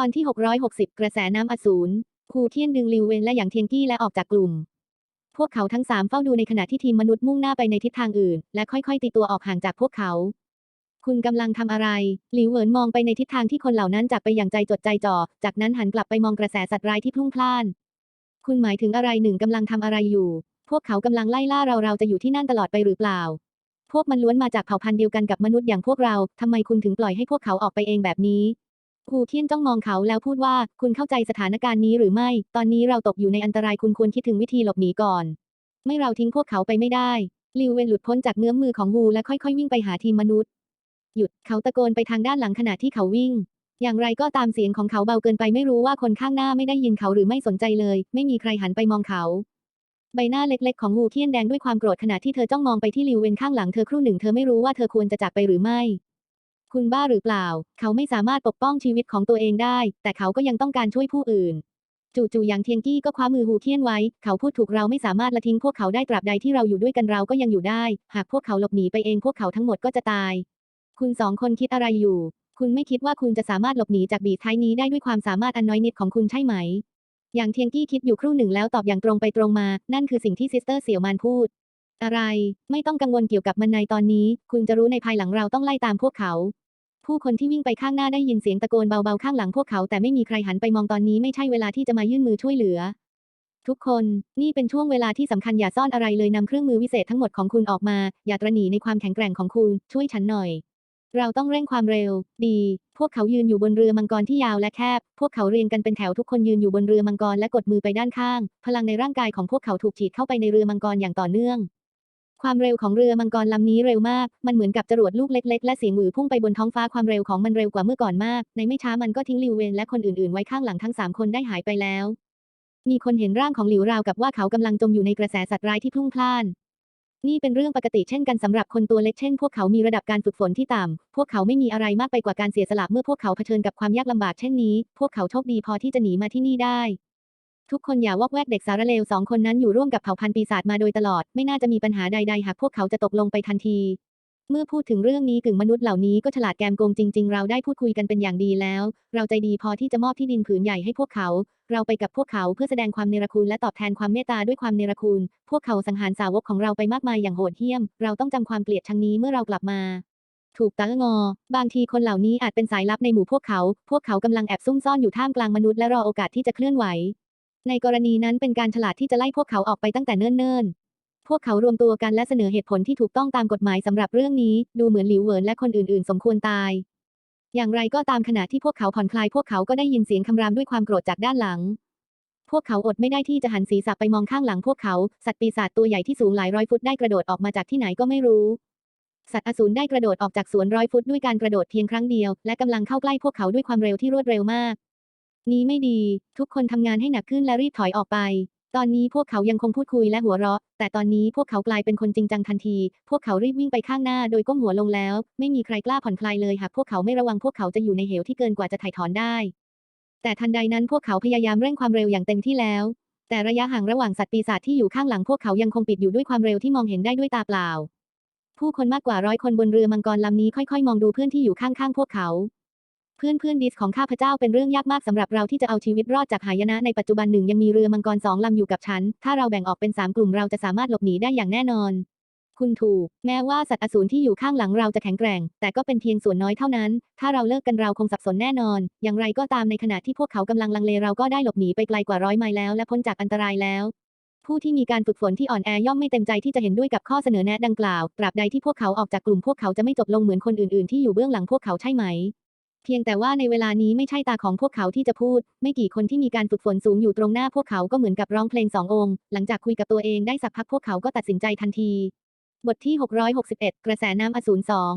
ตอนที่ 660 กระแสน้ำอสูรคูเทียนดึงลิวเวนและหยางเทียงกี้และออกจากกลุ่ม พวกเขาทั้งสามเฝ้าดูในขณะที่ทีมมนุษย์มุ่งหน้าไปในทิศทางอื่น และค่อยๆ ตีตัวออกห่างจากพวกเขา คุณกำลังทำอะไร หลิวเหวินมองไปในทิศทางที่คนเหล่านั้นจากไปอย่างใจจดใจจ่อ จากนั้นหันกลับไปมองกระแสสัตว์ร้ายที่พลุ่งพล่าน คุณหมายถึงอะไรหนึ่งกำลังทำอะไรอยู่ พวกเขากำลังไล่ล่าเราเราจะอยู่ที่นั่นตลอดไปหรือเปล่า พวกมันล้วนมาจากเผ่าพันธุ์เดียวกันกับมนุษย์อย่างพวกเราทำไมคุณถึงปล่อยให้พวกเขาออกไปเองแบบนี้ ฮูเทียนจ้องมองเขาแล้วพูดว่า คุณเข้าใจสถานการณ์นี้หรือไม่ ตอนนี้เราตกอยู่ในอันตรายคุณควรคิดถึงวิธีหลบหนีก่อน ไม่เราทิ้งพวกเขาไปไม่ได้ ลิวเวนหลุดพ้นจากเงื้อมมือของฮูและค่อยๆ วิ่งไปหาทีมมนุษย์ หยุด เขาตะโกนไปทางด้านหลังขณะที่เขาวิ่ง อย่างไรก็ตามเสียงของเขาเบาเกินไปไม่รู้ว่าคนข้างหน้าไม่ได้ยินเขาหรือไม่สนใจเลย ไม่มีใครหันไปมองเขา ใบหน้าเล็กๆ ของฮูเทียนแดงด้วยความโกรธขณะที่เธอจ้องมองไปที่ลิวเวนข้างหลังเธอครู่หนึ่งเธอไม่รู้ว่าเธอควรจะจากไปหรือไม่ คุณบ้าหรือเปล่า เขาไม่สามารถปกป้องชีวิตของตัวเองได้ แต่เขาก็ยังต้องการช่วยผู้อื่น จู่ๆอย่างเทียงกี้ก็คว้ามือฮูเทียนไว้ เขาพูดถูกเราไม่สามารถละทิ้งพวกเขาได้ตราบใดที่เราอยู่ด้วยกันเราก็ยังอยู่ได้ หากพวกเขาหลบหนีไปเองพวกเขาทั้งหมดก็จะตาย คุณสองคนคิดอะไรอยู่ คุณไม่คิดว่าคุณจะสามารถหลบหนีจากบีท้ายนี้ได้ด้วยความสามารถอันน้อยนิดของคุณใช่ไหม อย่างเทียงกี้คิดอยู่ครู่หนึ่งแล้วตอบอย่างตรงไปตรงมา นั่นคือสิ่งที่ซิสเตอร์เสี่ยวมานพูด อะไร ไม่ต้องกังวลเกี่ยวกับมันในตอนนี้ คุณจะรู้ในภายหลังเราต้องไล่ตามพวกเขา ผู้คนที่วิ่งไปข้างหน้าได้ยินเสียงตะโกนเบาๆข้างหลังพวกเขาแต่ไม่มีใครหันไปมองตอนนี้ไม่ใช่เวลาที่จะมายื่นมือช่วยเหลือ ทุกคน นี่เป็นช่วงเวลาที่สำคัญอย่าซ่อนอะไรเลยนำเครื่องมือวิเศษทั้งหมดของคุณออกมา อย่าตระหนี่ในความแข็งแกร่งของคุณ ช่วยฉันหน่อย เราต้องเร่งความเร็ว ดี พวกเขายืนอยู่บนเรือมังกรที่ยาวและแคบ พวกเขาเรียงกันเป็นแถวทุกคนยืนอยู่บนเรือมังกรและกดมือไปด้านข้าง พลังในร่างกายของพวกเขาถูกฉีดเข้าไปในเรือมังกรอย่างต่อเนื่อง ความเร็วของเรือมังกรลำนี้เร็วมาก มันเหมือนกับจรวดลูกเล็ก ๆ และเสียงหวือพุ่งไปบนท้องฟ้าความเร็วของมันเร็วกว่าเมื่อก่อนมาก ในไม่ช้ามันก็ทิ้งลิวเวนและคนอื่นๆ ไว้ข้างหลังทั้งสามคนได้หายไปแล้ว มีคนเห็นร่างของหลิวราวกับว่าเขากำลังจมอยู่ในกระแสสัตว์ร้ายที่พลุ่งพล่าน นี่เป็นเรื่องปกติเช่นกันสำหรับคนตัวเล็กเช่นพวกเขามีระดับการฝึกฝนที่ต่ำ พวกเขาไม่มีอะไรมากไปกว่าการเสียสละเมื่อพวกเขาเผชิญกับความยากลำบากเช่นนี้ พวกเขาโชคดีพอที่จะหนีมาที่นี่ได้ ทุกคนอย่าวอกแวกเด็กสารเลวสองคนนั้นอยู่ร่วมกับเผ่าพันธุ์ปีศาจมาโดยตลอด ไม่น่าจะมีปัญหาใดๆ หากพวกเขาจะตกลงไปทันที เมื่อพูดถึงเรื่องนี้กึ่งมนุษย์เหล่านี้ก็ฉลาดแกมโกงจริง ๆ เราได้พูดคุยกันเป็นอย่างดีแล้ว เราใจดีพอที่จะมอบที่ดินผืนใหญ่ให้พวกเขา เราไปกับพวกเขาเพื่อแสดงความเนรคุณและตอบแทนความเมตตาด้วยความเนรคุณ พวกเขาสังหารสาวกของเราไปมากมายอย่างโหดเหี้ยม เราต้องจำความเกลียดชังนี้เมื่อเรากลับมาถูกตางอ บางทีคนเหล่านี้อาจเป็นสายลับในหมู่พวกเขา พวกเขากำลังแอบซุ่มซ่อนอยู่ท่ามกลางมนุษย์และรอโอกาสที่จะเคลื่อนไหว ในกรณีนั้นเป็นการฉลาดที่จะไล่พวกเขาออกไปตั้งแต่เนิ่นๆ พวกเขารวมตัวกันและเสนอเหตุผลที่ถูกต้องตามกฎหมายสำหรับเรื่องนี้ ดูเหมือนหลิวเหวินและคนอื่นๆ สมควรตาย อย่างไรก็ตามขณะที่พวกเขาผ่อนคลายพวกเขาก็ได้ยินเสียงคำรามด้วยความโกรธจากด้านหลัง พวกเขาอดไม่ได้ที่จะหันศีรษะไปมองข้างหลังพวกเขา สัตว์ปีศาจตัวใหญ่ที่สูงหลายร้อยฟุตได้กระโดดออกมาจากที่ไหนก็ไม่รู้สัตว์อสูรได้กระโดดออกจากสวนร้อยฟุตด้วยการกระโดดเพียงครั้งเดียว และกำลังเข้าใกล้พวกเขาด้วยความเร็วที่รวดเร็วมาก นี้ไม่ดี ทุกคนทำงานให้หนักขึ้นและรีบถอยออกไป ตอนนี้พวกเขายังคงพูดคุยและหัวเราะ แต่ตอนนี้พวกเขากลายเป็นคนจริงจังทันที พวกเขารีบวิ่งไปข้างหน้าโดยก้มหัวลงแล้ว ไม่มีใครกล้าผ่อนคลายเลยหากพวกเขาไม่ระวังพวกเขาจะอยู่ในเหวที่เกินกว่าจะถ่ายถอนได้ แต่ทันใดนั้นพวกเขาพยายามเร่งความเร็วอย่างเต็มที่แล้ว แต่ระยะห่างระหว่างสัตว์ปีศาจที่อยู่ข้างหลังพวกเขายังคงปิดอยู่ด้วยความเร็วที่มองเห็นได้ด้วยตาเปล่า ผู้คนมากกว่าร้อยคนบนเรือมังกรลำนี้ค่อยๆ มองดูเพื่อนที่อยู่ข้างๆพวกเขา เพื่อนเพื่อนดิสของข้าพเจ้าเป็นเรื่องยากมากสำหรับเราที่จะเอาชีวิตรอดจากหายนะในปัจจุบันหนึ่งยังมีเรือมังกรสองลำอยู่กับฉัน ถ้าเราแบ่งออกเป็นสามกลุ่มเราจะสามารถหลบหนีได้อย่างแน่นอน คุณถูก แม้ว่าสัตว์อสูรที่อยู่ข้างหลังเราจะแข็งแกร่ง แต่ก็เป็นเพียงส่วนน้อยเท่านั้น ถ้าเราเลิกกันเราคงสับสนแน่นอน อย่างไรก็ตามในขณะที่พวกเขากำลังลังเลเราก็ได้หลบหนีไปไกลกว่าร้อยไมล์แล้วและพ้นจากอันตรายแล้วผู้ที่มีการฝึกฝนที่อ่อนแอย่อมไม่เต็มใจที่จะเห็นด้วยกับข้อเสนอแนะดังกล่าว ตราบใดที่พวกเขาออกจากกลุ่มพวกเขาจะไม่จบลงเหมือนคนอื่นๆ ที่อยู่เบื้องหลังพวกเขาใช่ไหม เพียงแต่ว่าในเวลานี้ไม่ใช่ตาของพวกเขาที่จะพูด ไม่กี่คนที่มีการฝึกฝนสูงอยู่ตรงหน้าพวกเขาก็เหมือนกับร้องเพลงสององค์ หลังจากคุยกับตัวเองได้สักพักพวกเขาก็ตัดสินใจทันที บทที่ 661 กระแสน้ำอสูรสอง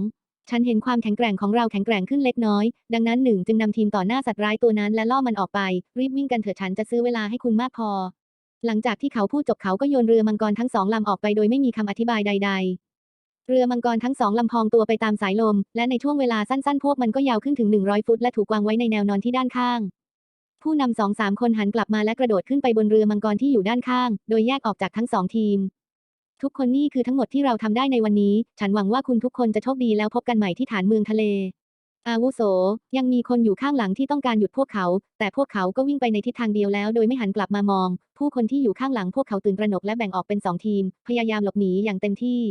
ฉันเห็นความแข็งแกร่งของเราแข็งแกร่งขึ้นเล็กน้อย ดังนั้นหนึ่งจึงนำทีมต่อหน้าสัตว์ร้ายตัวนั้นและล่อมันออกไป รีบวิ่งกันเถิดฉันจะซื้อเวลาให้คุณมากพอ หลังจากที่เขาพูดจบเขาก็โยนเรือมังกรทั้งสองลำออกไปโดยไม่มีคำอธิบายใด ๆ เรือมังกรทั้งสองลำพองตัวไปตามสายลม และในช่วงเวลาสั้นๆ พวกมันก็ยาวขึ้นถึง 100 ฟุต และถูกวางไว้ในแนวนอนที่ด้านข้าง ผู้นำสองสามคนหันกลับมาและกระโดดขึ้นไปบนเรือมังกรที่อยู่ด้านข้าง โดยแยกออกจากทั้งสองทีม ทุกคนนี่คือทั้งหมดที่เราทำได้ในวันนี้ ฉันหวังว่าคุณทุกคนจะโชคดีแล้วพบกันใหม่ที่ฐานเมืองทะเล อาวุโส ยังมีคนอยู่ข้างหลังที่ต้องการหยุดพวกเขา แต่พวกเขาก็วิ่งไปในทิศทางเดียวแล้ว โดยไม่หันกลับมามอง ผู้คนที่อยู่ข้างหลังพวกเขาตื่นตระหนกและแบ่งออกเป็นสองทีม พยายามหลบหนีอย่างเต็มที่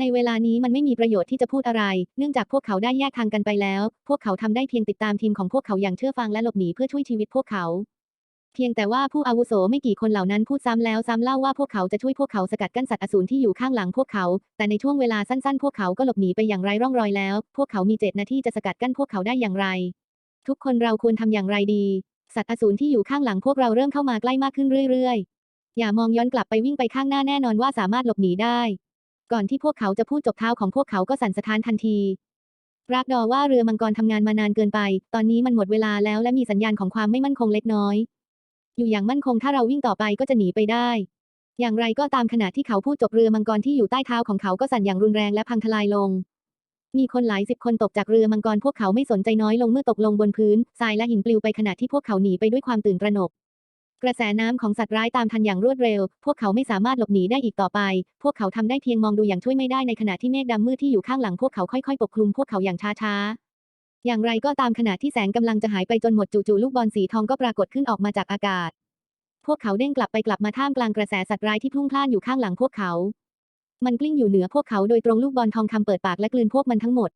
ในเวลานี้มันไม่มีประโยชน์ที่จะพูดอะไร เนื่องจากพวกเขาได้แยกทางกันไปแล้ว พวกเขาทำได้เพียงติดตามทีมของพวกเขาอย่างเชื่อฟังและหลบหนีเพื่อช่วยชีวิตพวกเขา เพียงแต่ว่าผู้อาวุโสไม่กี่คนเหล่านั้นพูดซ้ำแล้วซ้ำเล่าว่าพวกเขาจะช่วยพวกเขาสกัดกั้นสัตว์อสูรที่อยู่ข้างหลังพวกเขา แต่ในช่วงเวลาสั้นๆ พวกเขาก็หลบหนีไปอย่างไร้ร่องรอยแล้ว พวกเขามีเจตนาที่จะสกัดกั้นพวกเขาได้อย่างไร ทุกคนเราควรทำอย่างไรดี สัตว์อสูรที่อยู่ข้างหลังพวกเราเริ่มเข้ามาใกล้มากขึ้นเรื่อยๆ อย่ามองย้อนกลับไปวิ่งไปข้างหน้าแน่นอนว่าสามารถหลบหนีได้ ก่อนที่พวกเขาจะพูดจบเท้าของพวกเขาก็สั่นสะท้านทันทีรักดอว่าเรือมังกรทำงานมานานเกินไป ตอนนี้มันหมดเวลาแล้วและมีสัญญาณของความไม่มั่นคงเล็กน้อย อยู่อย่างมั่นคงถ้าเราวิ่งต่อไปก็จะหนีไปได้ อย่างไรก็ตามขณะที่เขาพูดจบเรือมังกรที่อยู่ใต้เท้าของเขาก็สั่นอย่างรุนแรงและพังทลายลง มีคนหลายสิบคนตกจากเรือมังกรพวกเขาไม่สนใจน้อยลงเมื่อตกลงบนพื้นทรายและหินปลิวไปขณะที่พวกเขาหนีไปด้วยความตื่นตระหนก กระแสน้ำของสัตว์ร้ายตามทันอย่างรวดเร็ว พวกเขาไม่สามารถหลบหนีได้อีกต่อไป พวกเขาทำได้เพียงมองดูอย่างช่วยไม่ได้ในขณะที่เมฆดำมืดที่อยู่ข้างหลังพวกเขาค่อยๆ ปกคลุมพวกเขาอย่างช้าๆ อย่างไรก็ตามขณะที่แสงกำลังจะหายไปจนหมดจู่ๆลูกบอลสีทองก็ปรากฏขึ้นออกมาจากอากาศ พวกเขาเด้งกลับไปกลับมาท่ามกลางกระแสสัตว์ร้ายที่พุ่งพล่านอยู่ข้างหลังพวกเขา มันกลิ้งอยู่เหนือพวกเขาโดยตรงลูกบอลทองคำเปิดปากและกลืนพวกมันทั้งหมด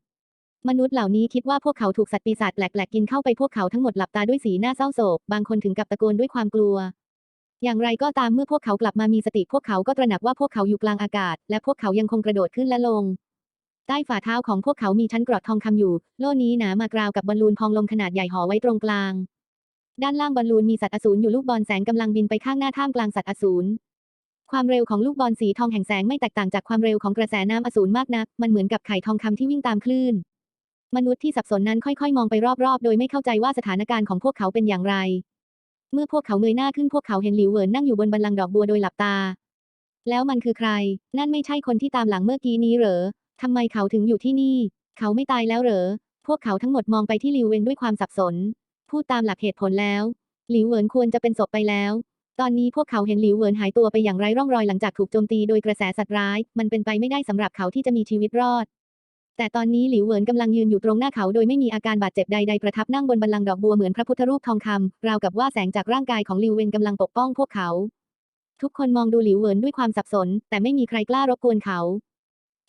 มนุษย์เหล่านี้คิดว่าพวกเขาถูกสัตว์ปีศาจแปลกๆกินเข้าไปพวกเขาทั้งหมดหลับตาด้วยสีหน้าเศร้าโศก บางคนถึงกับตะโกนด้วยความกลัว อย่างไรก็ตามเมื่อพวกเขากลับมามีสติพวกเขาก็ตระหนักว่าพวกเขาอยู่กลางอากาศ และพวกเขายังคงกระโดดขึ้นและลง ใต้ฝ่าเท้าของพวกเขามีชั้นกราะทองคำอยู่ โล่นี้หนามากราวกับบอลลูนพองลมขนาดใหญ่ห่อไว้ตรงกลาง ด้านล่างบอลลูนมีสัตว์อสูรอยู่ลูกบอลแสงกำลังบินไปข้างหน้าท่ามกลางสัตว์อสูรความเร็วของลูกบอลสีทองแห่งแสงไม่แตกต่างจากความเร็วของกระแสน้ำอสูรมากนัก มันเหมือนกับไข่ทองคำที่วิ่งตามคลื่น มนุษย์ที่สับสนนั้นค่อยๆ มองไปรอบๆ โดยไม่เข้าใจว่าสถานการณ์ของพวกเขาเป็นอย่างไร เมื่อพวกเขาเงยหน้าขึ้นพวกเขาเห็นหลิวเหวินนั่งอยู่บนบัลลังดอกบัวโดยหลับตา แล้วมันคือใคร นั่นไม่ใช่คนที่ตามหลังเมื่อกี้นี้เหรอทำไมเขาถึงอยู่ที่นี่ เขาไม่ตายแล้วเหรอ พวกเขาทั้งหมดมองไปที่หลิวเวินด้วยความสับสน พูดตามหลักเหตุผลแล้ว หลิวเหวินควรจะเป็นศพไปแล้ว ตอนนี้พวกเขาเห็นหลิวเหวินหายตัวไปอย่างไร้ร่องรอยหลังจากถูกโจมตีโดยกระแสสัตว์ร้าย มันเป็นไปไม่ได้สำหรับเขาที่จะมีชีวิตรอด แต่ตอนนี้หลิวเหวินกำลังยืนอยู่ตรงหน้าเขาโดยไม่มีอาการบาดเจ็บใดๆประทับนั่งบนบัลลังดอกบัวเหมือนพระพุทธรูปทองคำราวกับว่าแสงจากร่างกายของหลิวเวินกำลังปกป้องพวกเขา ทุกคนมองดูหลิวเหวินด้วยความสับสน แต่ไม่มีใครกล้ารบกวนเขา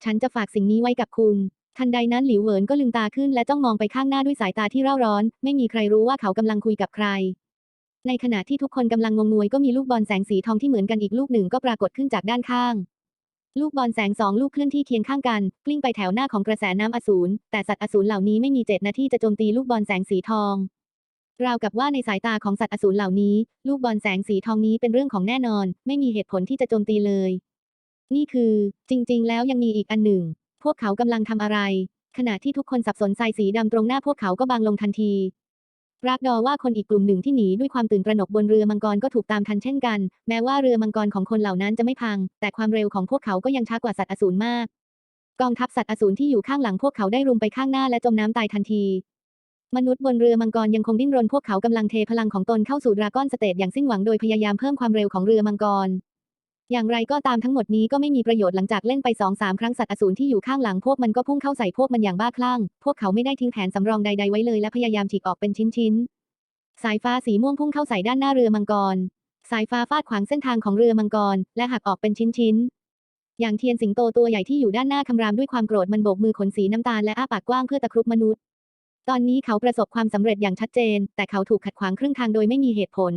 ฉันจะฝากสิ่งนี้ไว้กับคุณ ทันใดนั้นหลิวเหวินก็ลืมตาขึ้นและจ้องมองไปข้างหน้าด้วยสายตาที่เร่าร้อน ไม่มีใครรู้ว่าเขากำลังคุยกับใคร ในขณะที่ทุกคนกำลังงงงวยก็มีลูกบอลแสงสีทองที่เหมือนกันอีกลูกหนึ่งก็ปรากฏขึ้นจากด้านข้าง ลูกบอลแสงสองลูกเคลื่อนที่เคียงข้างกัน กลิ้งไปแถวหน้าของกระแสน้ำอสูรแต่สัตว์อสูรเหล่านี้ไม่มีเจตนาที่จะโจมตีลูกบอลแสงสีทองราวกับว่าในสายตาของสัตว์อสูรเหล่านี้ ลูกบอลแสงสีทองนี้เป็นเรื่องของแน่นอน ไม่มีเหตุผลที่จะโจมตีเลย นี่คือ จริง ๆ แล้วยังมีอีกอันหนึ่ง พวกเขากำลังทำอะไร ขณะที่ทุกคนสับสนทรายสีดำตรงหน้าพวกเขาก็บางลงทันที รักดอว่าคนอีกกลุ่มหนึ่งที่หนีด้วยความตื่นตระหนกบนเรือมังกรก็ถูกตามทันเช่นกัน แม้ว่าเรือมังกรของคนเหล่านั้นจะไม่พัง แต่ความเร็วของพวกเขาก็ยังช้ากว่าสัตว์อสูรมาก กองทัพสัตว์อสูรที่อยู่ข้างหลังพวกเขาได้รุมไปข้างหน้าและจมน้ำตายทันที มนุษย์บนเรือมังกรยังคงดิ้นรนพวกเขากำลังเทพลังของตนเข้าสู่ดราก้อนสเตทอย่างสิ้นหวังโดยพยายามเพิ่มความเร็วของเรือมังกร อย่างไรก็ตามทั้งหมดนี้ก็ไม่มีประโยชน์หลังจากเล่นไปสองสามครั้งสัตว์อสูรที่อยู่ข้างหลังพวกมันก็พุ่งเข้าใส่พวกมันอย่างบ้าคลั่ง พวกเขาไม่ได้ทิ้งแผนสำรองใดๆไว้เลยและพยายามฉีกออกเป็นชิ้นๆ สายฟ้าสีม่วงพุ่งเข้าใส่ด้านหน้าเรือมังกร สายฟ้าฟาดขวางเส้นทางของเรือมังกร และหักออกเป็นชิ้นๆ อย่างเทียนสิงโตตัวใหญ่ที่อยู่ด้านหน้าคำรามด้วยความโกรธมันโบกมือขนสีน้ำตาลและอ้าปากกว้างเพื่อตะครุบมนุษย์ ตอนนี้เขาประสบความสำเร็จอย่างชัดเจน แต่เขาถูกขัดขวางครึ่งทางโดยไม่มีเหตุผล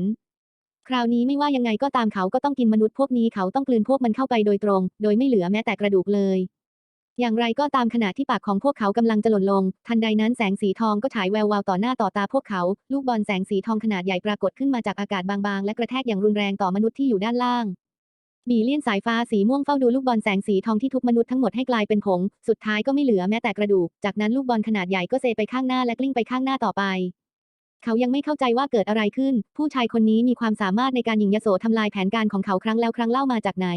คราวนี้ไม่ว่ายังไงก็ตามเขาก็ต้องกินมนุษย์พวกนี้เขาต้องกลืนพวกมันเข้าไปโดยตรง โดยไม่เหลือแม้แต่กระดูกเลย อย่างไรก็ตามขณะที่ปากของพวกเขากำลังจะหล่นลง ทันใดนั้นแสงสีทองก็ฉายแวววาวต่อหน้าต่อตาพวกเขา ลูกบอลแสงสีทองขนาดใหญ่ปรากฏขึ้นมาจากอากาศบางๆ และกระแทกอย่างรุนแรงต่อมนุษย์ที่อยู่ด้านล่างบีเลียนสายฟ้าสีม่วงเฝ้าดูลูกบอลแสงสีทองที่ทุบมนุษย์ทั้งหมดให้กลายเป็นผง สุดท้ายก็ไม่เหลือแม้แต่กระดูก จากนั้นลูกบอลขนาดใหญ่ก็เซไปข้างหน้าและกลิ้งไปข้างหน้าต่อไป เขายังไม่เข้าใจว่าเกิดอะไรขึ้น ผู้ชายคนนี้มีความสามารถในการยิงยโสทำลายแผนการของเขาครั้งแล้วครั้งเล่ามาจากไหน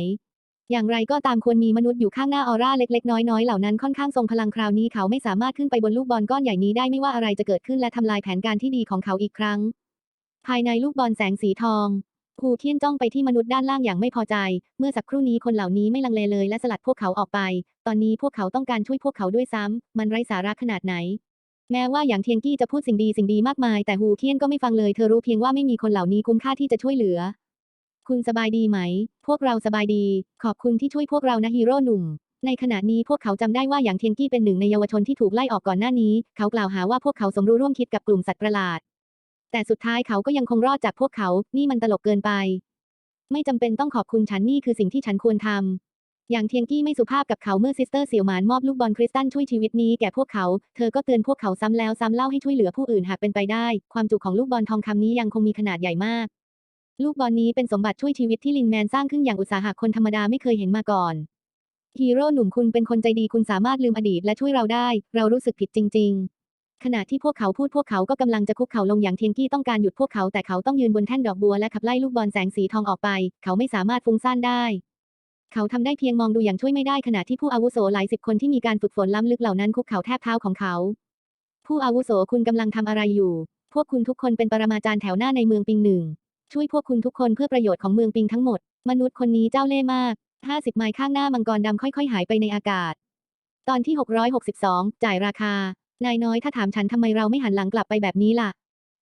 อย่างไรก็ตามควรมีมนุษย์อยู่ข้างหน้าออร่าเล็กๆ น้อยๆ เหล่านั้นค่อนข้างทรงพลังคราวนี้เขาไม่สามารถขึ้นไปบนลูกบอลก้อนใหญ่นี้ได้ไม่ว่าอะไรจะเกิดขึ้นและทำลายแผนการที่ดีของเขาอีกครั้ง ภายในลูกบอลแสงสีทองครูเทียนจ้องไปที่มนุษย์ด้านล่างอย่างไม่พอใจ เมื่อสักครู่นี้คนเหล่านี้ไม่ลังเลเลยและสลัดพวกเขาออกไป ตอนนี้พวกเขาต้องการช่วยพวกเขาด้วยซ้ำมันไร้สาระขนาดไหน แม้ว่าหยางเทียงกี้จะพูดสิ่งดีสิ่งดีมากมายแต่ฮูเคียนก็ไม่ฟังเลยเธอรู้เพียงว่าไม่มีคนเหล่านี้คุ้มค่าที่จะช่วยเหลือ คุณสบายดีไหม พวกเราสบายดี ขอบคุณที่ช่วยพวกเรานะฮีโร่หนุ่ม ในขณะนี้พวกเขาจำได้ว่าหยางเทียงกี้เป็นหนึ่งในเยาวชนที่ถูกไล่ออกก่อนหน้านี้ เขากล่าวหาว่าพวกเขาสมรู้ร่วมคิดกับกลุ่มสัตว์ประหลาด แต่สุดท้ายเขาก็ยังคงรอดจากพวกเขา นี่มันตลกเกินไป ไม่จำเป็นต้องขอบคุณฉันนี่คือสิ่งที่ฉันควรทำ อย่างเทียงกี้ไม่สุภาพกับเขาเมื่อซิสเตอร์เสี่ยวหมานมอบลูกบอลคริสตัลช่วยชีวิตนี้แก่พวกเขา เธอก็เตือนพวกเขาซ้ำแล้วซ้ำเล่าให้ช่วยเหลือผู้อื่นหากเป็นไปได้ ความจุของลูกบอลทองคำนี้ยังคงมีขนาดใหญ่มาก ลูกบอลนี้เป็นสมบัติช่วยชีวิตที่ลินแมนสร้างขึ้นอย่างอุตสาหะคนธรรมดาไม่เคยเห็นมาก่อนฮีโร่หนุ่มคุณเป็นคนใจดีคุณสามารถลืมอดีตและช่วยเราได้ เรารู้สึกผิดจริง ๆ ขณะที่พวกเขาพูดพวกเขาก็กำลังจะคุกเข่าลงอย่างเทียงกี้ต้องการหยุดพวกเขาแต่เขาต้องยืนบนแท่นดอกบัวและขับไล่ลูกบอลแสงสีทองออกไป เขาไม่สามารถฟุ้งซ่านได้ เขาทำได้เพียงมองดูอย่างช่วยไม่ได้ขณะที่ผู้อาวุโสหลายสิบคนที่มีการฝึกฝนล้ำลึกเหล่านั้นคุกเข่าแทบเท้าของเขา ผู้อาวุโสคุณกำลังทำอะไรอยู่ พวกคุณทุกคนเป็นปรมาจารย์แถวหน้าในเมืองปิงหนึ่ง ช่วยพวกคุณทุกคนเพื่อประโยชน์ของเมืองปิงทั้งหมด มนุษย์คนนี้เจ้าเล่ห์มาก 50 ไมล์ข้างหน้ามังกรดำค่อย ๆ หายไปในอากาศ ตอนที่ 662 จ่ายราคา นายน้อยถ้าถามฉันทำไมเราไม่หันหลังกลับไปแบบนี้ล่ะ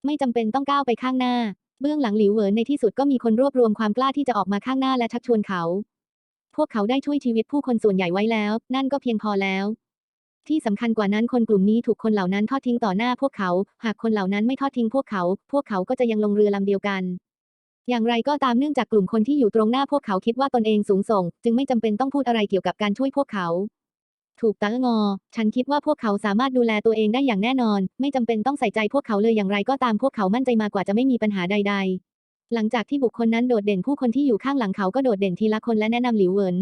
ไม่จำเป็นต้องก้าวไปข้างหน้า เบื้องหลังหลิวเหวินในที่สุดก็มีคนรวบรวมความกล้าที่จะออกมาข้างหน้าและชักชวนเขา พวกเขาได้ช่วยชีวิตผู้คนส่วนใหญ่ไว้แล้ว นั่นก็เพียงพอแล้ว ที่สำคัญกว่านั้นคนกลุ่มนี้ถูกคนเหล่านั้นทอดทิ้งต่อหน้าพวกเขา หากคนเหล่านั้นไม่ทอดทิ้งพวกเขา พวกเขาก็จะยังลงเรือลำเดียวกัน อย่างไรก็ตามเนื่องจากกลุ่มคนที่อยู่ตรงหน้าพวกเขาคิดว่าตนเองสูงส่ง จึงไม่จำเป็นต้องพูดอะไรเกี่ยวกับการช่วยพวกเขา ถูกตางอ ฉันคิดว่าพวกเขาสามารถดูแลตัวเองได้อย่างแน่นอน ไม่จำเป็นต้องใส่ใจพวกเขาเลยอย่างไรก็ตามพวกเขามั่นใจมากกว่าจะไม่มีปัญหาใด ๆ หลังจากที่บุคคลนั้นโดดเด่นผู้คนที่อยู่ข้างหลังเขาก็โดดเด่นทีละคนและแนะนำหลิวเหวิน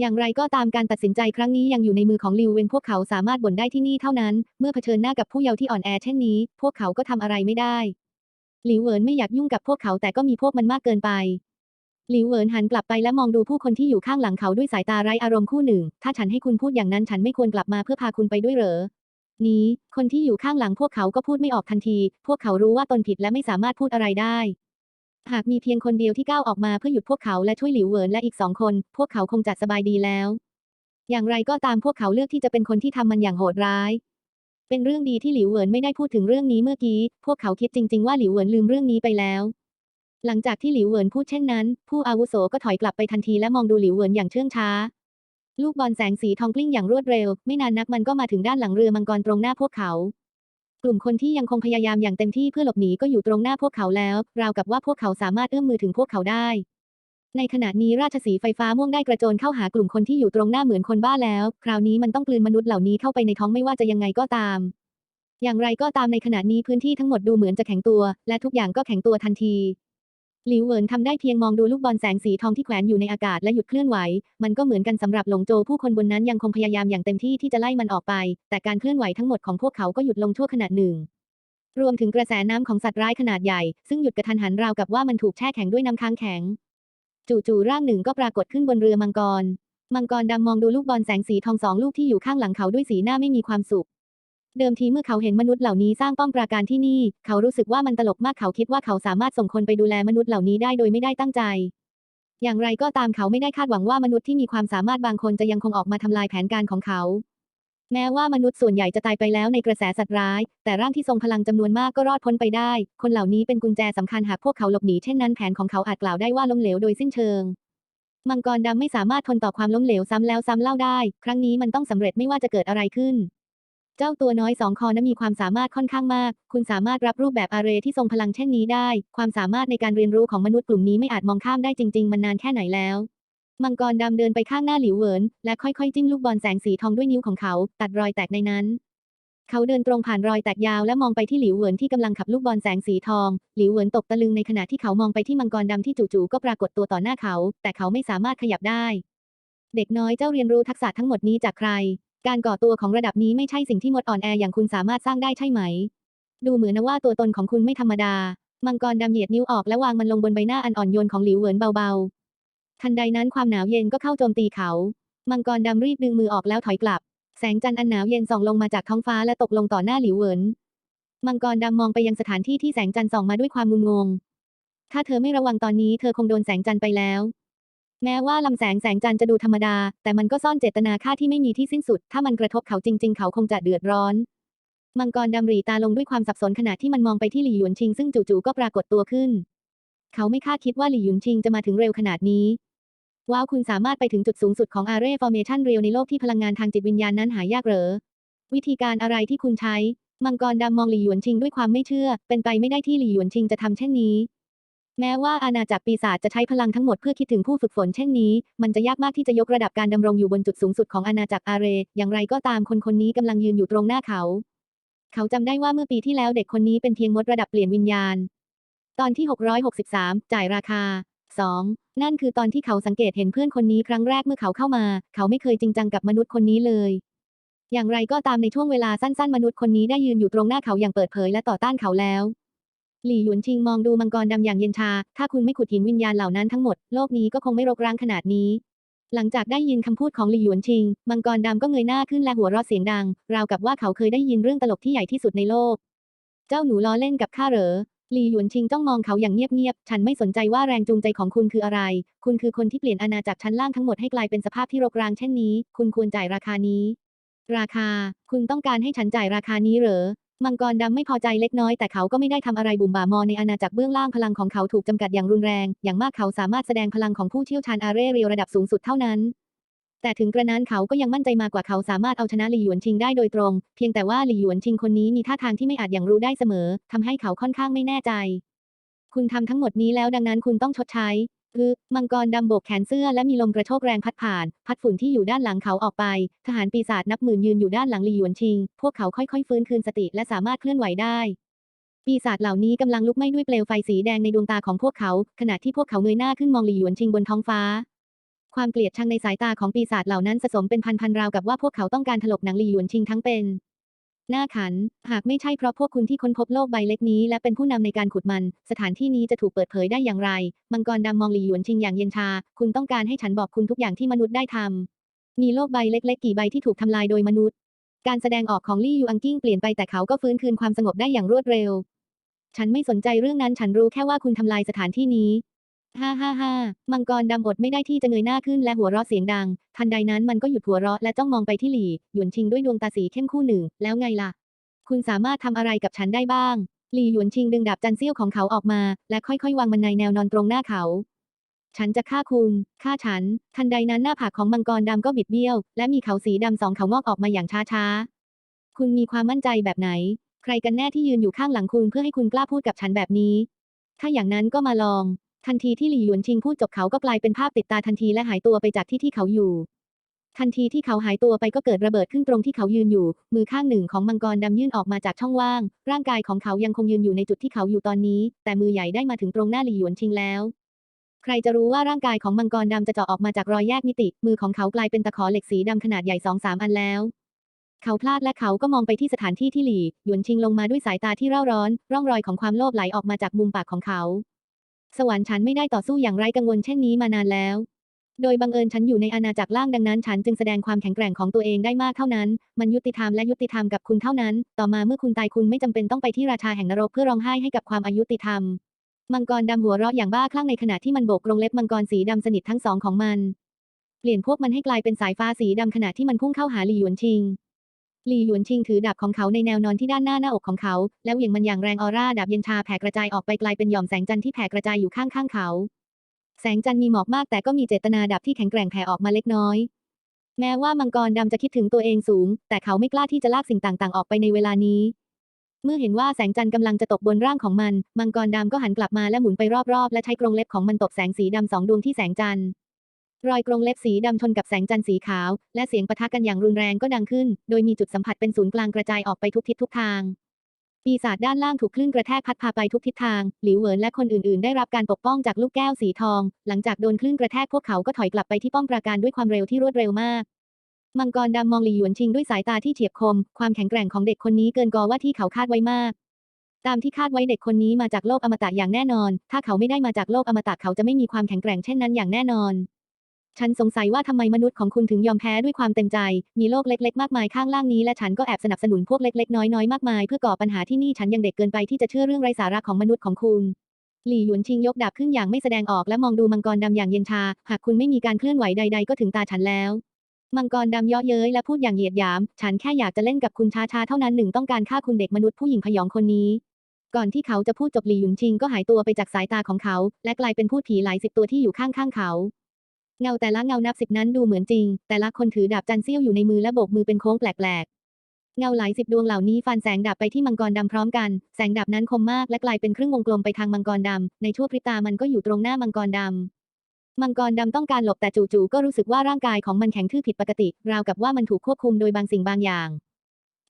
อย่างไรก็ตามการตัดสินใจครั้งนี้ยังอยู่ในมือของลิวเวนพวกเขาสามารถบ่นได้ที่นี่เท่านั้น เมื่อเผชิญหน้ากับผู้เยาว์ที่อ่อนแอเช่นนี้ พวกเขาก็ทำอะไรไม่ได้หลิวเหวินไม่อยากยุ่งกับพวกเขาแต่ก็มีพวกมันมากเกินไปหลิวเหวินหันกลับไปและมองดูผู้คนที่อยู่ข้างหลังเขาด้วยสายตาไร้อารมณ์คู่หนึ่ง ถ้าฉันให้คุณพูดอย่างนั้นฉันไม่ควรกลับมาเพื่อพาคุณไปด้วยเหรอ นี้ คนที่อยู่ข้างหลังพวกเขาก็พูดไม่ออกทันที พวกเขารู้ว่าตนผิดและไม่สามารถพูดอะไรได้ หากมีเพียงคนเดียวที่ก้าวออกมาเพื่อหยุดพวกเขาและช่วยหลิวเหวินและอีกสองคน พวกเขาคงจะสบายดีแล้ว อย่างไรก็ตามพวกเขาเลือกที่จะเป็นคนที่ทำมันอย่างโหดร้าย เป็นเรื่องดีที่หลิวเหวินไม่ได้พูดถึงเรื่องนี้เมื่อกี้ พวกเขาคิดจริง ๆ ว่าหลิวเหวินลืมเรื่องนี้ไปแล้ว หลังจากที่หลิวเหวินพูดเช่นนั้น ผู้อาวุโสก็ถอยกลับไปทันทีและมองดูหลิวเหวินอย่างเชื่องช้า ลูกบอลแสงสีทองกลิ้งอย่างรวดเร็ว ไม่นานนักมันก็มาถึงด้านหลังเรือมังกรตรงหน้าพวกเขา กลุ่มคนที่ยังคงพยายามอย่างเต็มที่เพื่อหลบหนีก็อยู่ตรงหน้าพวกเขาแล้ว ราวกับว่าพวกเขาสามารถเอื้อมมือถึงพวกเขาได้ ในขณะนี้ราชสีไฟฟ้าม่วงได้กระโจนเข้าหากลุ่มคนที่อยู่ตรงหน้าเหมือนคนบ้าแล้ว คราวนี้มันต้องกลืนมนุษย์เหล่านี้เข้าไปในท้องไม่ว่าจะยังไงก็ตาม อย่างไรก็ตามในขณะนี้พื้นที่ทั้งหมดดูเหมือนจะแข็งตัว และทุกอย่างก็แข็งตัวทันที หลิวเหวินทำได้เพียงมองดูลูกบอลแสงสีทองที่แขวนอยู่ในอากาศและหยุดเคลื่อนไหว มันก็เหมือนกันสำหรับหลงโจผู้คนบนนั้นยังคงพยายามอย่างเต็มที่ที่จะไล่มันออกไป แต่การเคลื่อนไหวทั้งหมดของพวกเขาก็หยุดลงชั่วขณะหนึ่ง รวมถึงกระแสน้ำของสัตว์ร้ายขนาดใหญ่ ซึ่งหยุดกระทันหันราวกับว่ามันถูกแช่แข็งด้วยน้ำค้างแข็ง จู่ๆร่างหนึ่งก็ปรากฏขึ้นบนเรือมังกร มังกรดำมองดูลูกบอลแสงสีทองสองลูกที่อยู่ข้างหลังเขาด้วยสีหน้าไม่มีความสุข เดิมทีเมื่อเขาเห็นมนุษย์เหล่านี้สร้างป้อมปราการที่นี่ เขารู้สึกว่ามันตลกมากเขาคิดว่าเขาสามารถส่งคนไปดูแลมนุษย์เหล่านี้ได้โดยไม่ได้ตั้งใจ อย่างไรก็ตามเขาไม่ได้คาดหวังว่ามนุษย์ที่มีความสามารถบางคนจะยังคงออกมาทำลายแผนการของเขา แม้ว่ามนุษย์ส่วนใหญ่จะตายไปแล้วในกระแสสัตว์ร้าย แต่ร่างที่ทรงพลังจำนวนมากก็รอดพ้นไปได้ คนเหล่านี้เป็นกุญแจสำคัญหากพวกเขาหลบหนีเช่นนั้นแผนของเขาอาจกล่าวได้ว่าล้มเหลวโดยสิ้นเชิงมังกรดำไม่สามารถทนต่อความล้มเหลวซ้ำแล้วซ้ำเล่าได้ ครั้งนี้มันต้องสำเร็จไม่ว่าจะเกิดอะไรขึ้น เจ้าตัวน้อยสองคอนั้นมีความสามารถค่อนข้างมาก คุณสามารถรับรูปแบบอาเรที่ทรงพลังเช่นนี้ได้ ความสามารถในการเรียนรู้ของมนุษย์กลุ่มนี้ไม่อาจมองข้ามได้จริง ๆ มันนานแค่ไหนแล้ว มังกรดำเดินไปข้างหน้าหลิวเหวิน และค่อยๆ จิ้มลูกบอลแสงสีทองด้วยนิ้วของเขา ตัดรอยแตกในนั้น เขาเดินตรงผ่านรอยแตกยาวและมองไปที่หลิวเหวินที่กำลังขับลูกบอลแสงสีทอง หลิวเหวินตกตะลึงในขณะที่เขามองไปที่มังกรดำที่จู่ๆก็ปรากฏตัวต่อหน้าเขา แต่เขาไม่สามารถขยับได้ เด็กน้อยเจ้าเรียนรู้ทักษะทั้งหมดนี้จากใคร การก่อตัวของระดับนี้ไม่ใช่สิ่งที่มดอ่อนแออย่างคุณสามารถสร้างได้ใช่ไหม ดูเหมือนนะว่าตัวตนของคุณไม่ธรรมดา มังกรดำเหยียดนิ้วออกและวางมันลงบนใบหน้าอันอ่อนโยนของหลิวเหวินเบาๆ ทันใดนั้นความหนาวเย็นก็เข้าโจมตีเขา มังกรดำรีบดึงมือออกแล้วถอยกลับ แสงจันทร์อันหนาวเย็นส่องลงมาจากท้องฟ้าและตกลงต่อหน้าหลิวเหวิน มังกรดำมองไปยังสถานที่ที่แสงจันทร์ส่องมาด้วยความงุนงง ถ้าเธอไม่ระวังตอนนี้เธอคงโดนแสงจันทร์ไปแล้ว แม้ว่าลำแสงแสงจันทร์จะดูธรรมดา แต่มันก็ซ่อนเจตนาฆ่าที่ไม่มีที่สิ้นสุด ถ้ามันกระทบเขาจริง ๆ เขาคงจะเดือดร้อน มังกรดำรีตาลงด้วยความสับสนขณะที่มันมองไปที่หลี่หยวนชิง ซึ่งจู่ๆก็ปรากฏตัวขึ้น เขาไม่คาดคิดว่าหลี่หยวนชิงจะมาถึงเร็วขนาดนี้ ว้าวคุณสามารถไปถึงจุดสูงสุดของอาเรฟอร์เมชันเรียวในโลกที่พลังงานทางจิตวิญญาณนั้นหายากเหรอ วิธีการอะไรที่คุณใช้ มังกรดำมองหลี่หยวนชิงด้วยความไม่เชื่อ เป็นไปไม่ได้ที่หลี่หยวนชิงจะทำเช่นนี้ แม้ว่าอาณาจักรปีศาจจะใช้พลังทั้งหมดเพื่อคิดถึงผู้ฝึกฝนเช่นนี้ มันจะยากมากที่จะยกระดับการดำรงอยู่บนจุดสูงสุดของอาณาจักรอาเร อย่างไรก็ตามคนคนนี้กำลังยืนอยู่ตรงหน้าเขา เขาจำได้ว่าเมื่อปีที่แล้วเด็กคนนี้เป็นเพียงมดระดับเปลี่ยนวิญญาณ ตอนที่ 663 จ่ายราคา 2. นั่นคือตอนที่เขาสังเกตเห็นเพื่อนคนนี้ครั้งแรกเมื่อเขาเข้ามา เขาไม่เคยจริงจังกับมนุษย์คนนี้เลย อย่างไรก็ตามในช่วงเวลาสั้น ๆ มนุษย์คนนี้ได้ยืนอยู่ตรงหน้าเขาอย่างเปิดเผยและต่อต้านเขาแล้ว หลี่หยวนชิงมองดูมังกรดำอย่างเย็นชา ถ้าคุณไม่ขุดหินวิญญาณเหล่านั้นทั้งหมด โลกนี้ก็คงไม่รกร้างขนาดนี้ หลังจากได้ยินคำพูดของหลี่หยวนชิง มังกรดำก็เงยหน้าขึ้นและหัวเราะเสียงดัง ราวกับว่าเขาเคยได้ยินเรื่องตลกที่ใหญ่ที่สุดในโลก เจ้าหนูล้อเล่นกับข้าเหรอ หลี่หยวนชิงจ้องมองเขาอย่างเงียบๆ ฉันไม่สนใจว่าแรงจูงใจของคุณคืออะไร คุณคือคนที่เปลี่ยนอาณาจักรชั้นล่างทั้งหมดให้กลายเป็นสภาพที่รกร้างเช่นนี้ คุณควรจ่ายราคานี้ ราคา คุณต้องการให้ฉันจ่ายราคานี้เหรอ มังกรดำไม่พอใจเล็กน้อยแต่เขาก็ไม่ได้ทำอะไรบุ่มบ่ามอในอาณาจักรเบื้องล่างพลังของเขาถูกจำกัดอย่างรุนแรง อย่างมากเขาสามารถแสดงพลังของผู้เชี่ยวชาญอาเร่เรียวระดับสูงสุดเท่านั้น แต่ถึงกระนั้นเขาก็ยังมั่นใจมากกว่าเขาสามารถเอาชนะหลี่หยวนชิงได้โดยตรง เพียงแต่ว่าหลี่หยวนชิงคนนี้มีท่าทางที่ไม่อาจอย่างรู้ได้เสมอทำให้เขาค่อนข้างไม่แน่ใจ คุณทำทั้งหมดนี้แล้วดังนั้นคุณต้องชดใช้ อือมังกรดำโบกแขนเสื้อและมีลมกระโชกแรงพัดผ่าน พัดฝุ่นที่อยู่ด้านหลังเขาออกไป ทหารปีศาจนับหมื่นยืนอยู่ด้านหลังหลีหยวนชิง พวกเขาค่อยๆ ฟื้นคืนสติและสามารถเคลื่อนไหวได้ ปีศาจเหล่านี้กำลังลุกไหม้ด้วยเปลวไฟสีแดงในดวงตาของพวกเขา ขณะที่พวกเขาเงยหน้าขึ้นมองหลี่หยวนชิงบนท้องฟ้า ความเกลียดชังในสายตาของปีศาจเหล่านั้นสะสมเป็นพันๆราวกับว่าพวกเขาต้องการถลกหนังหลี่หยวนชิงทั้งเป็น หน้าขัน หากไม่ใช่เพราะพวกคุณที่ค้นพบโลกใบเล็กนี้ และเป็นผู้นำในการขุดมัน สถานที่นี้จะถูกเปิดเผยได้อย่างไร มังกรดำมองหลี่หยวนชิงอย่างเย็นชา คุณต้องการให้ฉันบอกคุณทุกอย่างที่มนุษย์ได้ทำมีโลกใบเล็ก ๆ กี่ใบที่ถูกทำลายโดยมนุษย์ การแสดงออกของลี่ยูอังกิ้งเปลี่ยนไปแต่เขาก็ฟื้นคืนความสงบได้อย่างรวดเร็ว ฉันไม่สนใจเรื่องนั้นฉันรู้แค่ว่าคุณทำลายสถานที่นี้ ฮ่าฮ่าฮ่ามังกรดำอดไม่ได้ที่จะเงยหน้าขึ้นและหัวเราะเสียงดัง ทันใดนั้นมันก็หยุดหัวเราะและจ้องมองไปที่หลี่หยวนชิงด้วยดวงตาสีเข้มคู่หนึ่ง แล้วไงล่ะ คุณสามารถทำอะไรกับฉันได้บ้าง หลี่หยวนชิงดึงดาบจันเซี่ยวของเขาออกมา และค่อยๆ วางมันในแนวนอนตรงหน้าเขา ฉันจะฆ่าคุณฆ่าฉัน ทันใดนั้นหน้าผากของมังกรดำก็บิดเบี้ยว และมีเขาสีดำสองเขางอกออกมาอย่างช้าๆ คุณมีความมั่นใจแบบไหน ใครกันแน่ที่ยืนอยู่ข้างหลังคุณเพื่อให้คุณกล้าพูดกับฉันแบบนี้ ถ้าอย่างนั้นก็มาลอง ทันทีที่หลี่หยวนชิงพูดจบเขาก็กลายเป็นภาพติดตาทันทีและหายตัวไปจากที่ที่เขาอยู่ ทันทีที่เขาหายตัวไปก็เกิดระเบิดขึ้นตรงที่เขายืนอยู่ มือข้างหนึ่งของมังกรดำยื่นออกมาจากช่องว่าง ร่างกายของเขายังคงยืนอยู่ในจุดที่เขาอยู่ตอนนี้ แต่มือใหญ่ได้มาถึงตรงหน้าหลี่หยวนชิงแล้ว ใครจะรู้ว่าร่างกายของมังกรดำจะเจาะออกมาจากรอยแยกมิติ มือของเขากลายเป็นตะขอเหล็กสีดำขนาดใหญ่สองสามอันแล้วเขาพลาดและเขาก็มองไปที่สถานที่ที่หลี่หยวนชิงลงมาด้วยสายตาที่เร่าร้อน ร่องรอยของความโลภไหลออกมาจากมุมปากของเขา สวรรค์ฉันไม่ได้ต่อสู้อย่างไร้กังวลเช่นนี้มานานแล้ว โดยบังเอิญฉันอยู่ในอาณาจักรล่างดังนั้น ฉันจึงแสดงความแข็งแกร่งของตัวเองได้มากเท่านั้น มันยุติธรรมและยุติธรรมกับคุณเท่านั้น ต่อมาเมื่อคุณตายคุณไม่จำเป็นต้องไปที่ราชาแห่งนรกเพื่อร้องไห้ให้กับความอายุติธรรม มังกรดำหัวเราะอย่างบ้าคลั่งในขณะที่มันโบกกรงเล็บมังกรสีดำสนิททั้งสองของมัน เปลี่ยนพวกมันให้กลายเป็นสายฟ้าสีดำขณะที่มันพุ่งเข้าหาหลี่หยวนชิง หลี่หยวนชิงถือดาบของเขาในแนวนอนที่ด้านหน้าหน้าอกของเขา แล้วเหวี่ยงมันอย่างแรงออร่าดาบเย็นชาแผ่กระจายออกไปกลายเป็นหย่อมแสงจันทร์ที่แผ่กระจายอยู่ข้างๆเขา แสงจันทร์มีหมอกมากแต่ก็มีเจตนาดับที่แข็งแกร่งแผ่ออกมาเล็กน้อย แม้ว่ามังกรดำจะคิดถึงตัวเองสูง แต่เขาไม่กล้าที่จะลากสิ่งต่างๆ ออกไปในเวลานี้ เมื่อเห็นว่าแสงจันทร์กำลังจะตกบนร่างของมัน มังกรดำก็หันกลับมาและหมุนไปรอบๆ และใช้กรงเล็บของมันตบแสงสีดำสองดวงที่แสงจันทร์ รอยกรงเล็บสีดำชนกับแสงจันทร์สีขาว และเสียงปะทะกันอย่างรุนแรงก็ดังขึ้น โดยมีจุดสัมผัสเป็นศูนย์กลางกระจายออกไปทุกทิศทุกทาง ปีศาจด้านล่างถูกคลื่นกระแทกพัดพาไปทุกทิศทาง หลิวเหวินและคนอื่นๆ ได้รับการปกป้องจากลูกแก้วสีทอง หลังจากโดนคลื่นกระแทกพวกเขาก็ถอยกลับไปที่ป้อมปราการด้วยความเร็วที่รวดเร็วมากมังกรดำมองหลี่หยวนชิงด้วยสายตาที่เฉียบคม ความแข็งแกร่งของเด็กคนนี้เกินกว่าที่เขาคาดไว้มาก ตามที่คาดไว้เด็กคนนี้มาจากโลกอมตะอย่างแน่นอน ถ้าเขาไม่ได้มาจากโลกอมตะเขาจะไม่มีความแข็งแกร่งเช่นนั้นอย่างแน่นอน ฉันสงสัยว่าทำไมมนุษย์ของคุณถึงยอมแพ้ด้วยความเต็มใจ มีโลกเล็ก ๆ มากมายข้างล่างนี้และฉันก็แอบสนับสนุนพวกเล็ก ๆ น้อย ๆ มากมายเพื่อก่อปัญหาที่นี่ฉันยังเด็กเกินไปที่จะเชื่อเรื่องไร้สาระของมนุษย์ของคุณหลี่หยวนชิงยกดาบขึ้นอย่างไม่แสดงออกและมองดูมังกรดำอย่างเย็นชา หากคุณไม่มีการเคลื่อนไหวใด ๆ ก็ถึงตาฉันแล้ว มังกรดำเยาะเย้ยและพูดอย่างเหยียดหยาม ฉันแค่อยากจะเล่นกับคุณช้าๆเท่านั้นหนึ่งต้องการฆ่าคุณเด็กมนุษย์ผู้หญิงพยองคนนี้ ก่อนที่เขาจะพูดจบหลี่หยุนชิงก็หายตัวไปจากสายตาของเขา และกลายเป็นพูดผีหลายสิบตัวที่อยู่ข้างๆเขา เงาแต่ละเงานับสิบนั้นดูเหมือนจริง แต่ละคนถือดาบจันเซี่ยวอยู่ในมือและโบกมือเป็นโค้งแปลกๆ เงาหลายสิบดวงเหล่านี้ฟันแสงดาบไปที่มังกรดำพร้อมกัน แสงดาบนั้นคมมากและกลายเป็นครึ่งวงกลมไปทางมังกรดำในชั่วพริบตามันก็อยู่ตรงหน้ามังกรดำมังกรดำต้องการหลบแต่จู่ๆก็รู้สึกว่าร่างกายของมันแข็งทื่อผิดปกติ ราวกับว่ามันถูกควบคุมโดยบางสิ่งบางอย่าง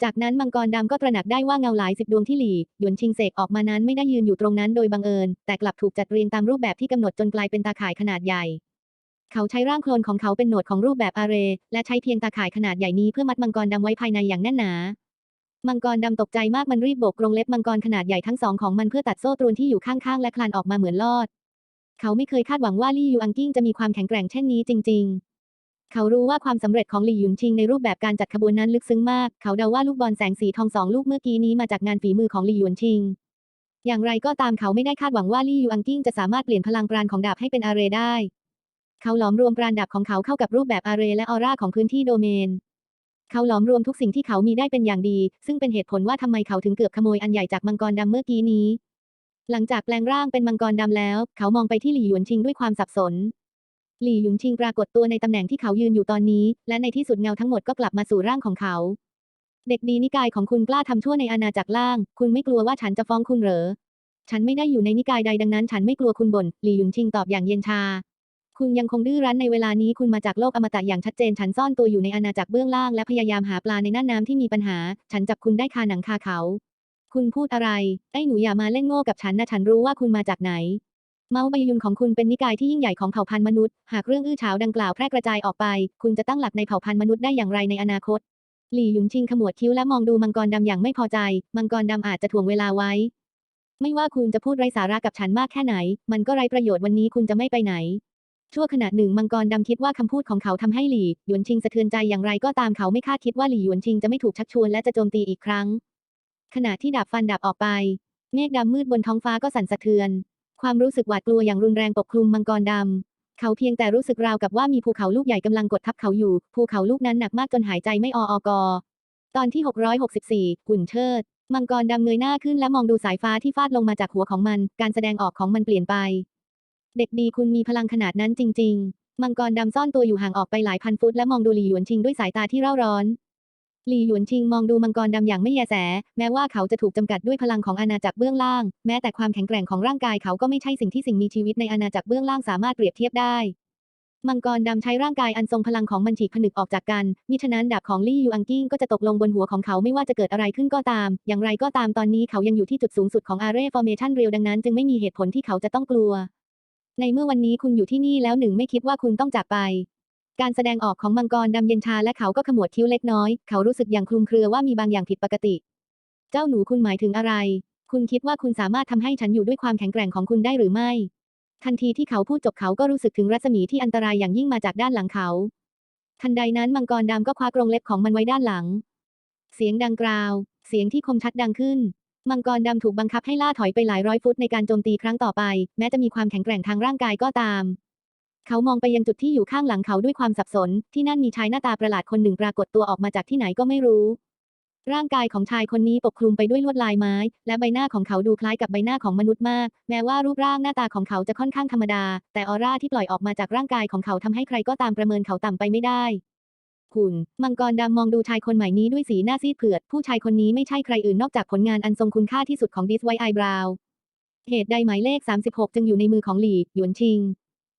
จากนั้นมังกรดำก็ตระหนักได้ว่าเงาหลายสิบดวงที่หลีหยวนชิงเสกออกมานั้นไม่ได้ยืนอยู่ตรงนั้นโดยบังเอิญ แต่กลับถูกจัดเรียงตามรูปแบบที่กำหนดจนกลายเป็นตาข่ายขนาดใหญ่ เขาใช้ร่างโคลนของเขาเป็นโหนดของรูปแบบอาเรและใช้เพียงตาข่ายขนาดใหญ่นี้เพื่อมัดมังกรดำไว้ภายในอย่างแน่นหนามังกรดำตกใจมากมันรีบโบกกรงเล็บมังกรขนาดใหญ่ทั้งสองของมันเพื่อตัดโซ่ตรวนที่อยู่ข้างๆ และคลานออกมาเหมือนลอด เขาไม่เคยคาดหวังว่าลี่ยูอังกิ้งจะมีความแข็งแกร่งเช่นนี้จริง ๆ เขารู้ว่าความสำเร็จของหลี่หยุนชิงในรูปแบบการจัดขบวนนั้นลึกซึ้งมาก เขาเดาว่าลูกบอลแสงสีทองสองลูกเมื่อกี้นี้มาจากงานฝีมือของหลี่หยวนชิง อย่างไรก็ตามเขาไม่ได้คาดหวังว่าลี่ยูอังกิ้งจะสามารถเปลี่ยนพลังปราณของดาบให้เป็นอาเรได้ เขาหลอมรวมปราณดาบของเขาเข้ากับรูปแบบอาเรและออร่าของพื้นที่โดเมน เขาหลอมรวมทุกสิ่งที่เขามีได้เป็นอย่างดี ซึ่งเป็นเหตุผลว่าทำไมเขาถึงเกือบขโมยอันใหญ่จากมังกรดำเมื่อกี้นี้ หลังจากแปลงร่างเป็นมังกรดำแล้ว เขามองไปที่หลี่หยวนชิงด้วยความสับสน หลี่หยุนชิงปรากฏตัวในตำแหน่งที่เขายืนอยู่ตอนนี้ และในที่สุดเงาทั้งหมดก็กลับมาสู่ร่างของเขา เด็กดีนิกายของคุณกล้าทำชั่วในอาณาจักรล่าง คุณไม่กลัวว่าฉันจะฟ้องคุณเหรอ ฉันไม่ได้อยู่ในนิกายใดดังนั้น ฉันไม่กลัวคุณบ่น หลี่หยุนชิงตอบอย่างเย็นชา คุณยังคงดื้อรั้นในเวลานี้คุณมาจากโลกอมตะอย่างชัดเจน ฉันซ่อนตัวอยู่ในอาณาจักรเบื้องล่างและพยายามหาปลาในน่านน้ำที่มีปัญหา ฉันจับคุณได้คาหนังคาเขา คุณพูดอะไร ไอ้หนูอย่ามาเล่นโง่กับฉันนะฉันรู้ว่าคุณมาจากไหน เมาส์บายุนของคุณเป็นนิกายที่ยิ่งใหญ่ของเผ่าพันธุ์มนุษย์ หากเรื่องอื้อฉาวดังกล่าวแพร่กระจายออกไป คุณจะตั้งหลักในเผ่าพันธุ์มนุษย์ได้อย่างไรในอนาคต หลี่หยุนชิงขมวดคิ้วและมองดูมังกรดำอย่างไม่พอใจ มังกรดำอาจจะถ่วงเวลาไว้ ไม่ว่าคุณจะพูดไร้สาระกับฉันมากแค่ไหน มันก็ไร้ประโยชน์วันนี้คุณจะไม่ไปไหน ชั่วขณะหนึ่งมังกรดำคิดว่าคำพูดของเขาทำให้หลี่หยวนชิงสะเทือนใจอย่างไรก็ตามเขาไม่คาดคิดว่าหลี่หยวนชิงจะไม่ถูกชักชวนและจะโจมตีอีกครั้ง ขณะที่ดาบฟันดาบออกไป เมฆดำมืดบนท้องฟ้าก็สั่นสะเทือน ความรู้สึกหวาดกลัวอย่างรุนแรงปกคลุมมังกรดำเขาเพียงแต่รู้สึกราวกับว่ามีภูเขาลูกใหญ่กำลังกดทับเขาอยู่ ภูเขาลูกนั้นหนักมากจนหายใจไม่อออกอตอนที่ 664หุ่นเชิด มังกรดำเงยหน้าขึ้นและมองดูสายฟ้าที่ฟาดลงมาจากหัวของมัน การแสดงออกของมันเปลี่ยนไป เด็กดีคุณมีพลังขนาดนั้นจริง ๆ มังกรดำซ่อนตัวอยู่ห่างออกไปหลายพันฟุตและมองดูหลี่หยวนชิงด้วยสายตาที่เร่าร้อน หลี่หยวนชิงมองดูมังกรดำอย่างไม่แยแส แม้ว่าเขาจะถูกจำกัดด้วยพลังของอาณาจักรเบื้องล่าง แม้แต่ความแข็งแกร่งของร่างกายเขาก็ไม่ใช่สิ่งที่สิ่งมีชีวิตในอาณาจักรเบื้องล่างสามารถเปรียบเทียบได้ มังกรดำใช้ร่างกายอันทรงพลังของมันฉีกผนึกออกจากกัน มิฉะนั้นดาบของลี่ยูอังกิ้งก็จะตกลงบนหัวของเขาไม่ว่าจะเกิดอะไรขึ้นก็ตาม อย่างไรก็ตามตอนนี้เขายังอยู่ที่จุดสูงสุดของอาเรฟอร์เมชันเรียวดังนั้นจึงไม่มีเหตุผลที่เขาจะต้องกลัว ในเมื่อวันนี้คุณอยู่ที่นี่แล้วหนึ่งไม่คิดว่าคุณต้องจากไป การแสดงออกของมังกรดำเย็นชาและเขาก็ขมวดคิ้วเล็กน้อย เขารู้สึกอย่างคลุมเครือว่ามีบางอย่างผิดปกติ เจ้าหนูคุณหมายถึงอะไร คุณคิดว่าคุณสามารถทำให้ฉันอยู่ด้วยความแข็งแกร่งของคุณได้หรือไม่ ทันทีที่เขาพูดจบเขาก็รู้สึกถึงรัศมีที่อันตรายอย่างยิ่งมาจากด้านหลังเขา ทันใดนั้นมังกรดำก็คว้ากรงเล็บของมันไว้ด้านหลัง เสียงดังกราว เสียงที่คมชัดดังขึ้น มังกรดำถูกบังคับให้ล่าถอยไปหลายร้อยฟุตในการโจมตีครั้งต่อไป แม้จะมีความแข็งแกร่งทางร่างกายก็ตาม เขามองไปยังจุดที่อยู่ข้างหลังเขาด้วยความสับสน ที่นั่นมีชายหน้าตาประหลาดคนหนึ่งปรากฏตัวออกมาจากที่ไหนก็ไม่รู้ ร่างกายของชายคนนี้ปกคลุมไปด้วยลวดลายไม้ และใบหน้าของเขาดูคล้ายกับใบหน้าของมนุษย์มาก แม้ว่ารูปร่างหน้าตาของเขาจะค่อนข้างธรรมดา แต่ออร่าที่ปล่อยออกมาจากร่างกายของเขาทำให้ใครก็ตามประเมินเขาต่ำไปไม่ได้ หุ่น มังกรดำมองดูชายคนใหม่นี้ด้วยสีหน้าซีดเผือด ผู้ชายคนนี้ไม่ใช่ใครอื่นนอกจากผลงานอันทรงคุณค่าที่สุดของดิสไวไอบราวเหตุใดหมายเลข 36 จึงอยู่ในมือของหลี่หยวนชิง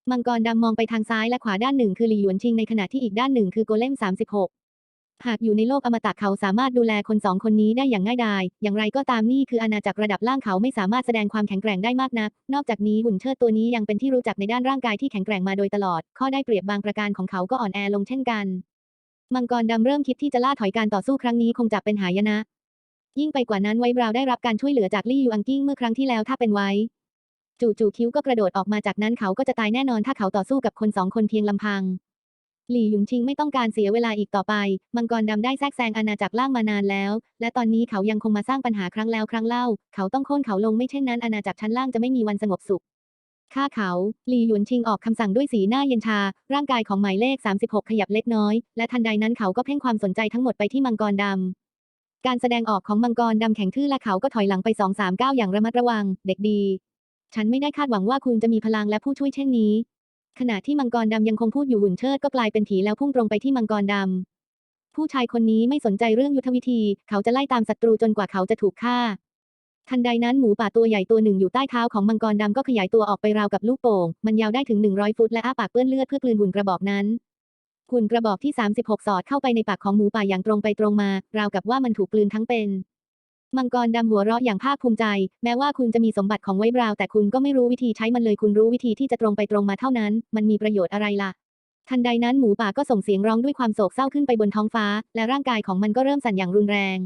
มังกรดำมองไปทางซ้ายและขวาด้านหนึ่งคือหลี่หยวนชิงในขณะที่อีกด้านหนึ่งคือโกเลม 36หากอยู่ในโลกอมตะเขาสามารถดูแลคนสองคนนี้ได้อย่างง่ายดาย อย่างไรก็ตามนี่คืออาณาจักรระดับล่างเขาไม่สามารถแสดงความแข็งแกร่งได้มากนัก นอกจากนี้หุ่นเชิดตัวนี้ยังเป็นที่รู้จักในด้านร่างกายที่แข็งแกร่งมาโดยตลอด ข้อได้เปรียบบางประการของเขาก็อ่อนแอลงเช่นกัน มังกรดำเริ่มคิดที่จะล่าถอยการต่อสู้ครั้งนี้คงจะเป็นหายนะ ยิ่งไปกว่านั้นไวบราวได้รับการช่วยเหลือจากลี่ยูอังกิ้งเมื่อครั้งที่แล้วถ้าเป็นไว้จู่ๆคิ้วก็กระโดดออกมาจากนั้นเขาก็จะตายแน่นอนถ้าเขาต่อสู้กับคนสองคนเพียงลำพัง หลี่หยุนชิงไม่ต้องการเสียเวลาอีกต่อไป มังกรดำได้แทรกแซงอาณาจักรล่างมานานแล้ว และตอนนี้เขายังคงมาสร้างปัญหาครั้งแล้วครั้งเล่า เขาต้องโค่นเขาลงไม่เช่นนั้นอาณาจักรชั้นล่างจะไม่มีวันสงบสุข ฆ่าเขาหลีหยวนชิงออกคำสั่งด้วยสีหน้าเย็นชา ร่างกายของหมายเลข 36 ขยับเล็กน้อย และทันใดนั้นเขาก็เพ่งความสนใจทั้งหมดไปที่มังกรดำ การแสดงออกของมังกรดำแข็งทื่อและเขาก็ถอยหลังไปสองสามก้าวอย่างระมัดระวัง เด็กดี ฉันไม่ได้คาดหวังว่าคุณจะมีพลังและผู้ช่วยเช่นนี้ ขณะที่มังกรดำยังคงพูดอยู่หุ่นเชิดก็กลายเป็นผีแล้วพุ่งตรงไปที่มังกรดำ ผู้ชายคนนี้ไม่สนใจเรื่องยุทธวิธี เขาจะไล่ตามศัตรูจนกว่าเขาจะถูกฆ่า ทันใดนั้นหมูป่าตัวใหญ่ตัวหนึ่งอยู่ใต้เท้าของมังกรดำก็ขยายตัวออกไปราวกับลูกโป่ง มันยาวได้ถึง 100 ฟุตและอ้าปากเปื้อนเลือดเพื่อกลืนหุ่นกระบอกนั้น หุ่นกระบอกที่ 36 สอดเข้าไปในปากของหมูป่าอย่างตรงไปตรงมา ราวกับว่ามันถูกกลืนทั้งเป็น มังกรดำหัวเราะอย่างภาคภูมิใจ แม้ว่าคุณจะมีสมบัติของไว้บราว แต่คุณก็ไม่รู้วิธีใช้มันเลยคุณรู้วิธีที่จะตรงไปตรงมาเท่านั้น มันมีประโยชน์อะไรล่ะทันใดนั้นหมูป่าก็ส่งเสียงร้องด้วยความโศกเศร้าขึ้นไปบนท้องฟ้า และร่างกายของมันก็เริ่มสั่นอย่างรุนแรง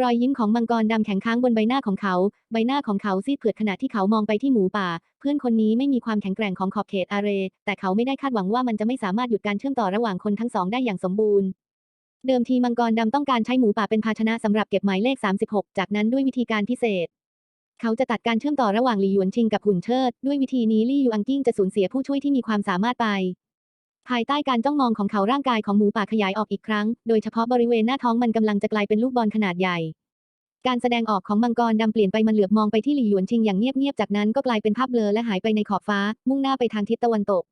รอยยิ้มของมังกรดำแข็งค้างบนใบหน้าของเขา ใบหน้าของเขาซีดเผือดขณะที่เขามองไปที่หมูป่า เพื่อนคนนี้ไม่มีความแข็งแกร่งของขอบเขตอาเร แต่เขาไม่ได้คาดหวังว่ามันจะไม่สามารถหยุดการเชื่อมต่อระหว่างคนทั้งสองได้อย่างสมบูรณ์ เดิมทีมังกรดำต้องการใช้หมูป่าเป็นภาชนะสำหรับเก็บหมายเลข 36 จากนั้นด้วยวิธีการพิเศษ เขาจะตัดการเชื่อมต่อระหว่างหลี่หยวนชิงกับหุ่นเชิด ด้วยวิธีนี้ลี่ยูอังกิ้งจะสูญเสียผู้ช่วยที่มีความสามารถไป ภายใต้การจ้องมองของเขาร่างกายของหมูป่าขยายออกอีกครั้ง โดยเฉพาะบริเวณหน้าท้องมันกำลังจะกลายเป็นลูกบอลขนาดใหญ่ การแสดงออกของมังกรดำเปลี่ยนไปมันเหลือบมองไปที่หลี่หยวนชิงอย่างเงียบๆ จากนั้นก็กลายเป็นภาพเบลอและหายไปในขอบฟ้า มุ่งหน้าไปทางทิศตะวันตก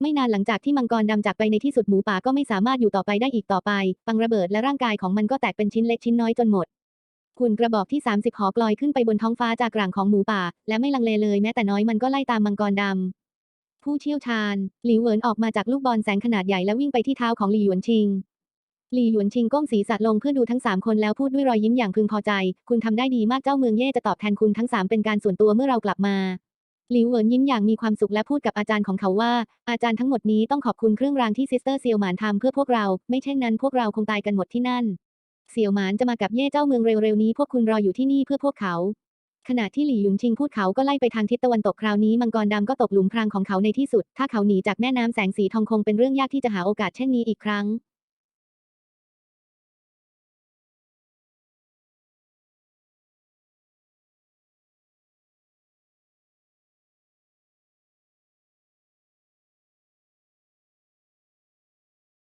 ไม่นานหลังจากที่มังกรดำจากไปในที่สุดหมูป่าก็ไม่สามารถอยู่ต่อไปได้อีกต่อไป ปังระเบิดและร่างกายของมันก็แตกเป็นชิ้นเล็กชิ้นน้อยจนหมดหุ่นกระบอกที่ 30 หอกลอยขึ้นไปบนท้องฟ้าจากกลางของหมูป่า และไม่ลังเลเลยแม้แต่น้อยมันก็ไล่ตามมังกรดำ ผู้เชี่ยวชาญ หลิวเหวินออกมาจากลูกบอลแสงขนาดใหญ่และวิ่งไปที่เท้าของหลีหยวนชิง หลีหยวนชิงก้มศีรษะลงเพื่อดูทั้งสามคนแล้วพูดด้วยรอยยิ้มอย่างพึงพอใจ คุณทำได้ดีมากเจ้าเมืองเย่จะตอบแทนคุณทั้งสามเป็นการส่วนตัวเมื่อเรากลับมา หลิวเหวินยิ้มอย่างมีความสุขและพูดกับอาจารย์ของเขาว่า อาจารย์ทั้งหมดนี้ต้องขอบคุณเครื่องรางที่ซิสเตอร์เซียวหมานทำเพื่อพวกเรา ไม่เช่นนั้นพวกเราคงตายกันหมดที่นั่นเสี่ยวหมานจะมากับเย่เจ้าเมืองเร็วๆนี้ พวกคุณรออยู่ที่นี่เพื่อพวกเขา ขณะที่หลี่หยุนชิงพูดเขาก็ไล่ไปทางทิศตะวันตกคราวนี้มังกรดำก็ตกหลุมพรางของเขาในที่สุด ถ้าเขาหนีจากแม่น้ำแสงสีทองคงเป็นเรื่องยากที่จะหาโอกาสเช่นนี้อีกครั้ง